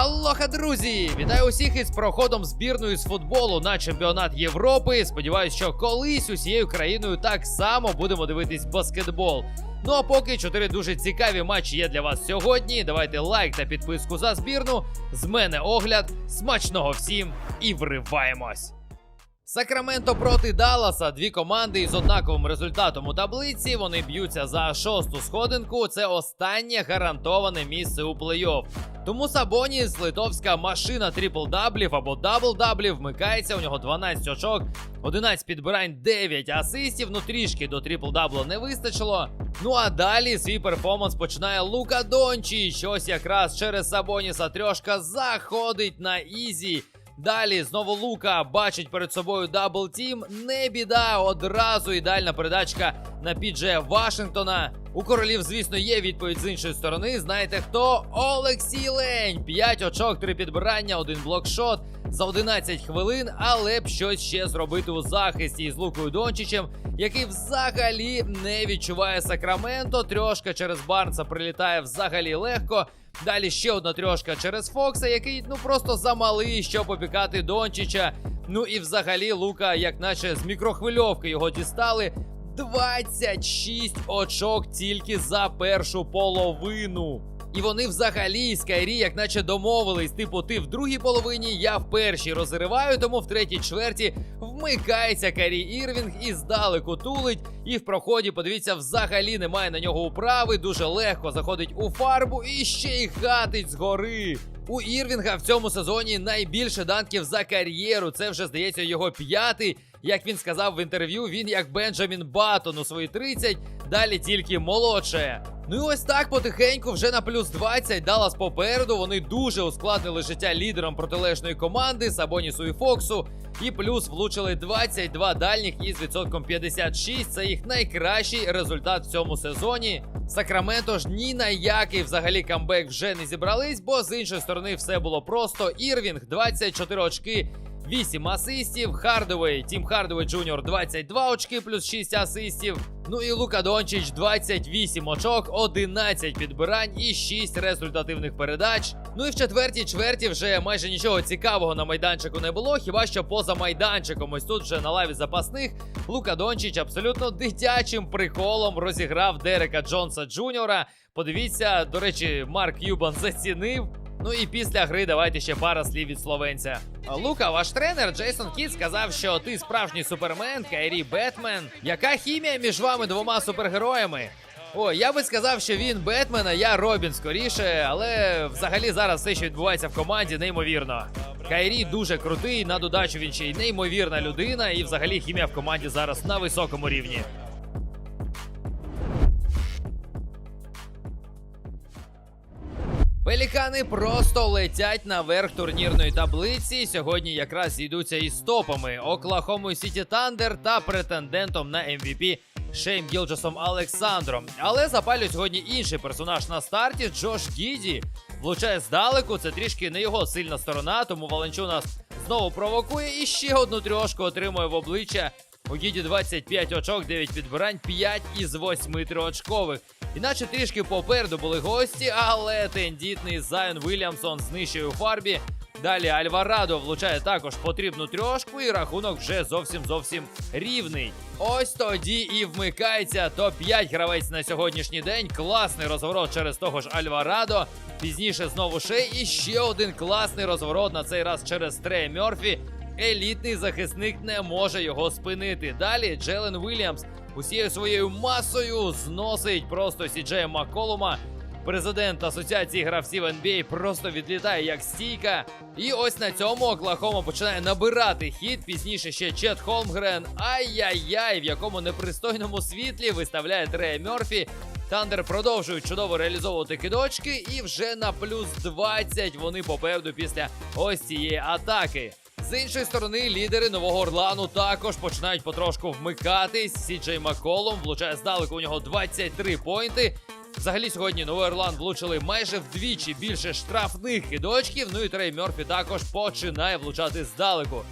Алоха, друзі! Вітаю усіх із проходом збірної з футболу на чемпіонат Європи. Сподіваюсь, що колись усією країною так само будемо дивитись баскетбол. Ну а поки чотири дуже цікаві матчі є для вас сьогодні. Давайте лайк та підписку за збірну. З мене огляд. Смачного всім і вриваємось! Сакраменто проти Далласа. Дві команди із однаковим результатом у таблиці. Вони б'ються за шосту сходинку. Це останнє гарантоване місце у плей-офф. Тому Сабоніс, литовська машина трипл-даблів або дабл-даблів, вмикається. У нього 12 очок, 11 підбирань, 9 асистів. Ну трішки до трипл-даблу не вистачило. Ну а далі свій перформанс починає Лука Дончіч. Ось якраз через Сабоніса трьошка заходить на ізі. Далі знову Лука бачить перед собою дабл тім. Не біда, одразу ідеальна передачка на підже Вашингтона. У королів, звісно, є відповідь з іншої сторони. Знаєте хто? Олексій Лень. 5 очок, 3 підбирання, один блокшот за 11 хвилин, але б щось ще зробити у захисті із Лукою Дончичем, який взагалі не відчуває Сакраменто. Трьошка через Барнса прилітає взагалі легко. Далі ще одна трьошка через Фокса, який ну просто замалий, щоб опікати Дончича. Ну і взагалі Лука, як наче з мікрохвильовки його дістали. 26 очок тільки за першу половину. І вони взагалі з Кайрі, як наче домовились, типу, ти в другій половині, я в першій розриваю, тому в третій чверті вмикається Кайрі Ірвінг і здалеку тулить. І в проході, подивіться, взагалі немає на нього управи. Дуже легко заходить у фарбу і ще й гатить згори. У Ірвінга в цьому сезоні найбільше данків за кар'єру. Це вже здається його п'ятий. Як він сказав в інтерв'ю, він як Бенджамін Баттон у свої 30, далі тільки молодше. Ну і ось так потихеньку, вже на плюс 20 Даллас попереду. Вони дуже ускладнили життя лідерам протилежної команди Сабонісу і Фоксу. І плюс влучили 22 дальніх із відсотком 56. Це їх найкращий результат в цьому сезоні. Сакраменто ж ні на який взагалі камбек вже не зібрались, бо з іншої сторони все було просто. Ірвінг 24 очки. 8 асистів, Хардовей, Тім Хардовей Джуніор 22 очки плюс 6 асистів. Ну і Лука Дончич 28 очок, 11 підбирань і 6 результативних передач. Ну і в четвертій чверті вже майже нічого цікавого на майданчику не було. Хіба що поза майданчиком, ось тут вже на лаві запасних Лука Дончич абсолютно дитячим приколом розіграв Дерека Джонса Джуніора. Подивіться, до речі, Марк Юбан зацінив. Ну і після гри давайте ще пара слів від словенця. Лука, ваш тренер Джейсон Кіт сказав, що ти справжній супермен, Кайрі Бетмен. Яка хімія між вами двома супергероями? О, я би сказав, що він Бетмен, а я Робін скоріше, але взагалі зараз все, що відбувається в команді, неймовірно. Кайрі дуже крутий, на додачу він ще й неймовірна людина, і взагалі хімія в команді зараз на високому рівні. Пелікани просто летять наверх турнірної таблиці. Сьогодні якраз зійдуться із топами Оклахому Сіті Тандер та претендентом на MVP Шейм Гілджасом Олександром. Але запалює сьогодні інший персонаж на старті Джош Гіді. Влучає здалеку, це трішки не його сильна сторона, тому Валенчунас знову провокує і ще одну трьошку отримує в обличчя. У Гіді 25 очок, 9 підбирань, 5 із 8 триочкових. Іначе трішки попереду були гості, але тендітний Зайон Вільямсон знищує у фарбі. Далі Альварадо влучає також потрібну трьошку, і рахунок вже зовсім зовсім рівний. Ось тоді і вмикається топ-5 гравець на сьогоднішній день. Класний розворот через того ж Альварадо. Пізніше знову Шей і ще один класний розворот на цей раз через Трея Мьорфі. Елітний захисник не може його спинити. Далі Джелен Вільямс усією своєю масою зносить просто Сіджея Макколума. Президент Асоціації гравців NBA просто відлітає як стійка. І ось на цьому Оклахома починає набирати хід. Пізніше ще Чет Холмгрен. Ай-яй-яй, в якому непристойному світлі виставляє Трея Мьорфі. Тандер продовжують чудово реалізовувати кидочки, і вже на плюс 20 вони попереду після ось цієї атаки. З іншої сторони, лідери нового Орлану також починають потрошку вмикатись. Сіджей Макколом влучає здалеку у нього 23 поінти. Взагалі сьогодні новий Орлан влучили майже вдвічі більше штрафних кидочків. Ну і Трей Мьорфі також починає влучати здалеку.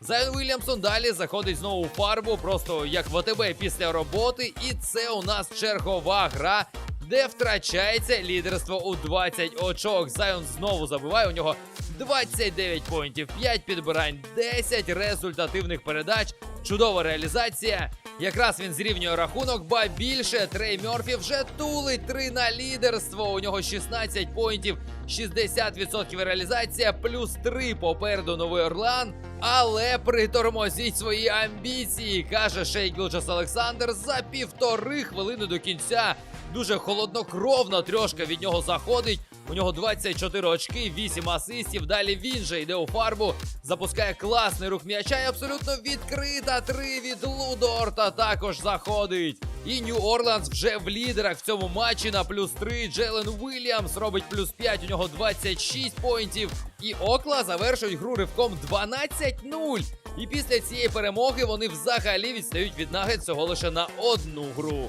Зайн Вільямсон далі заходить знову у фарбу, просто як в АТБ після роботи. І це у нас чергова гра де втрачається лідерство у 20 очок. Зайон знову забиває. У нього 29 поінтів, 5 підбирань, 10 результативних передач. Чудова реалізація. Якраз він зрівнює рахунок, ба більше Трей Мьорфі вже тулить 3 на лідерство. У нього 16 поінтів, 60% реалізація, плюс 3 попереду Новий Орлеан. Але притормозіть свої амбіції, каже Шейгілджас Олександр за півтори хвилини до кінця. Дуже холоднокровно трьошка від нього заходить. У нього 24 очки, 8 асистів. Далі він же йде у фарбу, запускає класний рух м'яча і абсолютно відкрита. Три від Лудорта також заходить. І Нью Орландс вже в лідерах в цьому матчі на плюс 3. Джелен Уільямс робить плюс 5, у нього 26 поінтів. І Окла завершують гру ривком 12-0. І після цієї перемоги вони взагалі відстають від нагет всього лише на одну гру.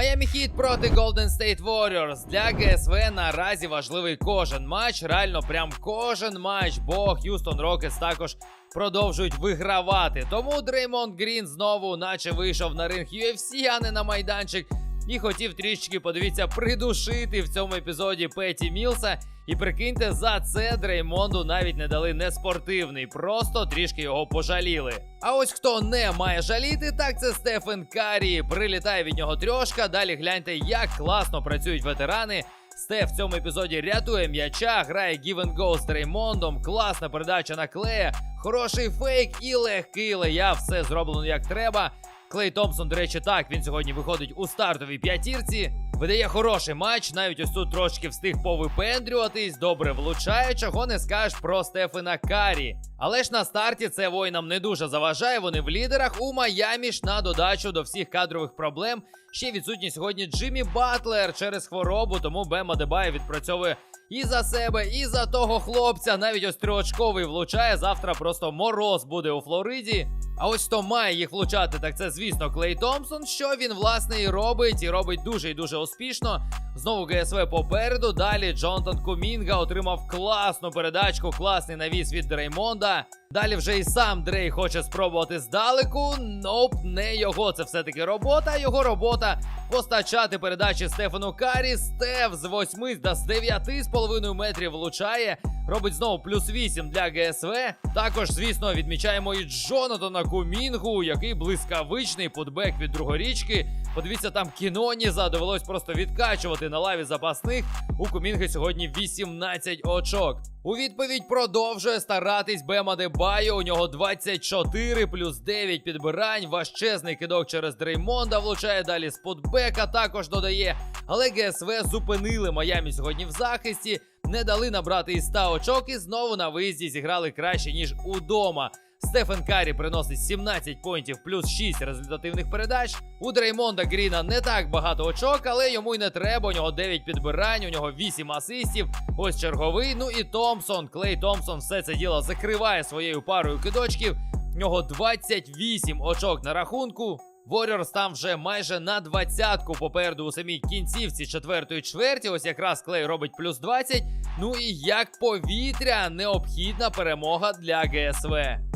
Майами Хіт проти Golden State Warriors. Для ГСВ наразі важливий кожен матч. Реально, прям кожен матч, бо Х'юстон Рокетс також продовжують вигравати. Тому Дреймонд Грін знову, наче вийшов на ринг UFC, а не на майданчик. І хотів трішки, подивіться, придушити в цьому епізоді Петі Мілса. І прикиньте, за це Дреймонду навіть не дали неспортивний, просто трішки його пожаліли. А ось хто не має жаліти, так це Стефен Карі. Прилітає від нього трьошка. Далі гляньте, як класно працюють ветерани. Стеф в цьому епізоді рятує м'яча, грає Give and Go з Дреймондом. Класна передача на клея, хороший фейк і легкий лея. Все зроблено як треба. Клей Томпсон, до речі, так він сьогодні виходить у стартовій п'ятірці. Видає хороший матч. Навіть ось тут трошки встиг повипендрюватись. Добре влучає, чого не скажеш про Стефена Карі. Але ж на старті це воїнам не дуже заважає. Вони в лідерах у Майамі ж на додачу до всіх кадрових проблем. Ще відсутній сьогодні Джиммі Батлер через хворобу, тому Бема Дебай відпрацьовує і за себе, і за того хлопця. Навіть ось триочковий влучає. Завтра просто мороз буде у Флориді. А ось хто має їх влучати, так це, звісно, Клей Томпсон. Що він власне і робить, і робить дуже і дуже успішно. Знову ГСВ попереду. Далі Джонатан Кумінга отримав класну передачку, класний навіс від Дреймонда. Далі вже і сам Дрей хоче спробувати здалеку. Ноп, не його. Це все-таки робота. Його робота постачати передачі Стефану Карі. Стеф з 8 та з 9,5 метрів влучає. Робить знову плюс 8 для ГСВ. Також, звісно, відмічаємо і Джонатана Кумінгу, який блискавичний путбек від другорічки. Подивіться, там Кіноніза довелось просто відкачувати на лаві запасних. У Кумінги сьогодні 18 очок. У відповідь продовжує старатись Бема Дебайо. У нього 24 плюс 9 підбирань. Важчезний кидок через Дреймонда влучає далі з путбека також додає. Але ГСВ зупинили Майамі сьогодні в захисті, не дали набрати і 100 очок і знову на виїзді зіграли краще, ніж удома. Стефен Карі приносить 17 поінтів плюс 6 результативних передач. У Дреймонда Гріна не так багато очок, але йому й не треба. У нього 9 підбирань, у нього 8 асистів. Ось черговий. Ну і Томпсон. Клей Томпсон все це діло закриває своєю парою кидочків. У нього 28 очок на рахунку. Warriors там вже майже на двадцятку попереду у самій кінцівці четвертої чверті. Ось якраз Клей робить плюс 20. Ну і як повітря, необхідна перемога для ГСВ.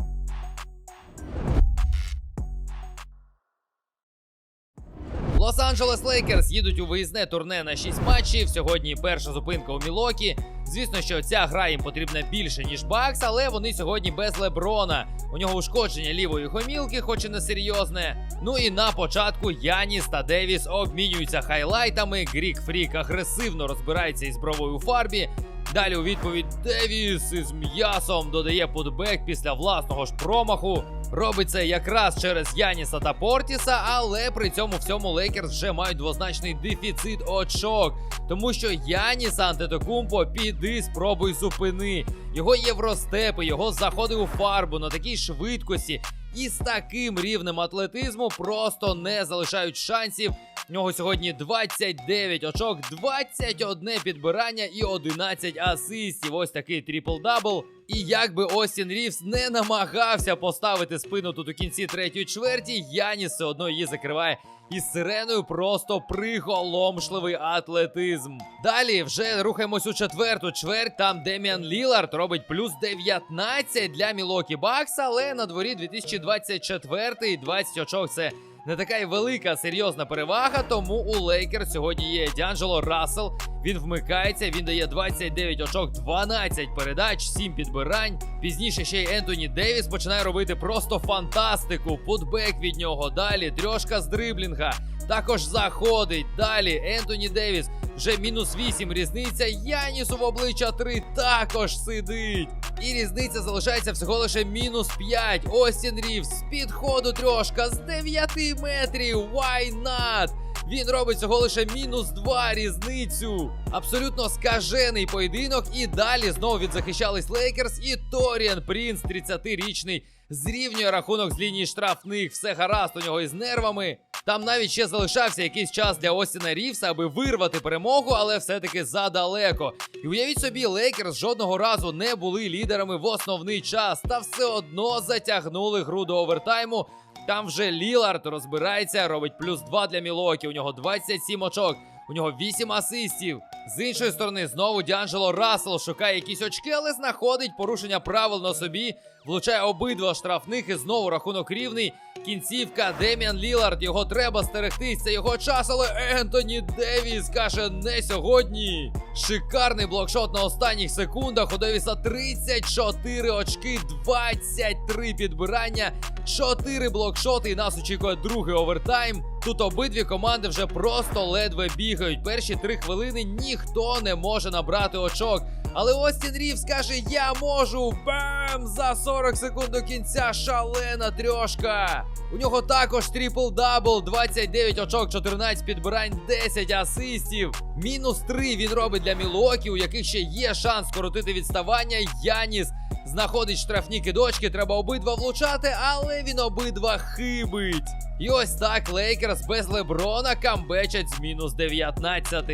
Лос-Анджелес Лейкерс їдуть у виїзне турне на 6 матчів. Сьогодні перша зупинка у Мілокі. Звісно, що ця гра їм потрібна більше, ніж Бакс, але вони сьогодні без Леброна. У нього ушкодження лівої гомілки, хоч і не серйозне. Ну і на початку Яніс та Девіс обмінюються хайлайтами. Грік Фрік агресивно розбирається із бровою фарбі. Далі у відповідь Девіс із м'ясом додає путбек після власного ж промаху. Робить це якраз через Яніса та Портіса, але при цьому всьому Лейкерс вже мають двозначний дефіцит очок. Тому що Яніса Антетокумпо піди спробуй зупини. Його євростепи, його заходи у фарбу на такій швидкості і з таким рівнем атлетизму просто не залишають шансів. В нього сьогодні 29 очок, 21 підбирання і 11 асистів. Ось такий трипл-дабл. І як би Остін Рівс не намагався поставити спину тут у кінці третьої чверті, Яніс все одно її закриває із сиреною просто приголомшливий атлетизм. Далі вже рухаємось у четверту чверть. Там Деміан Лілард робить плюс 19 для Мілокі Бакс, але на дворі 2024 20 очок це не така й велика серйозна перевага. Тому у Лейкер сьогодні є Д'Анджело Рассел. Він вмикається, він дає 29 очок, 12 передач, 7 підбирань. Пізніше ще й Ентоні Девіс починає робити просто фантастику. Путбек від нього. Далі трьошка з дриблінга. Також заходить. Далі Ентоні Девіс. Вже мінус 8 різниця. Янісу в обличчя 3 також сидить. І різниця залишається всього лише мінус 5. Остін Рівс з підходу трьошка з 9 метрів. Why not? Він робить всього лише мінус 2 різницю. Абсолютно скажений поєдинок. І далі знову відзахищались Лейкерс і Торіан Прінс, 30-річний, зрівнює рахунок з лінії штрафних. Все гаразд у нього із нервами. Там навіть ще залишався якийсь час для Остіна Рівса, аби вирвати перемогу, але все-таки задалеко. І уявіть собі, Лейкерс жодного разу не були лідерами в основний час, та все одно затягнули гру до овертайму. Там вже Лілард розбирається, робить плюс 2 для Мілокі. У нього 27 очок, у нього 8 асистів. З іншої сторони, знову Д'Анджело Рассел шукає якісь очки, але знаходить порушення правил на собі. Влучає обидва штрафних і знову рахунок рівний. Кінцівка Деміан Лілард. Його треба стерегтись. Це його час, але Ентоні Девіс каже не сьогодні. Шикарний блокшот на останніх секундах. У Девіса 34 очки, 23 підбирання, 4 блокшоти. І нас очікує другий овертайм. Тут обидві команди вже просто ледве бігають. Перші три хвилини ніхто не може набрати очок. Але Остін Рівс каже: Я можу! Бам! За 40 секунд до кінця шалена трьошка. У нього також трипл-дабл, 29 очок, 14 підбирань, 10 асистів. Мінус 3 він робить для Мілокі, у яких ще є шанс скоротити відставання. Яніс знаходить штрафні кидочки, треба обидва влучати, але він обидва хибить. І ось так Лейкерс без Леброна камбечать з мінус 19.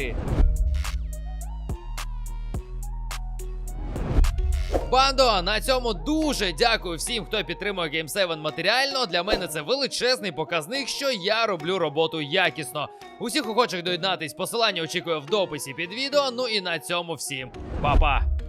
Бандо, на цьому дуже дякую всім, хто підтримує Game 7 матеріально. Для мене це величезний показник, що я роблю роботу якісно. Усіх охочих доєднатись, посилання очікую в дописі під відео. Ну і на цьому всім. Па-па!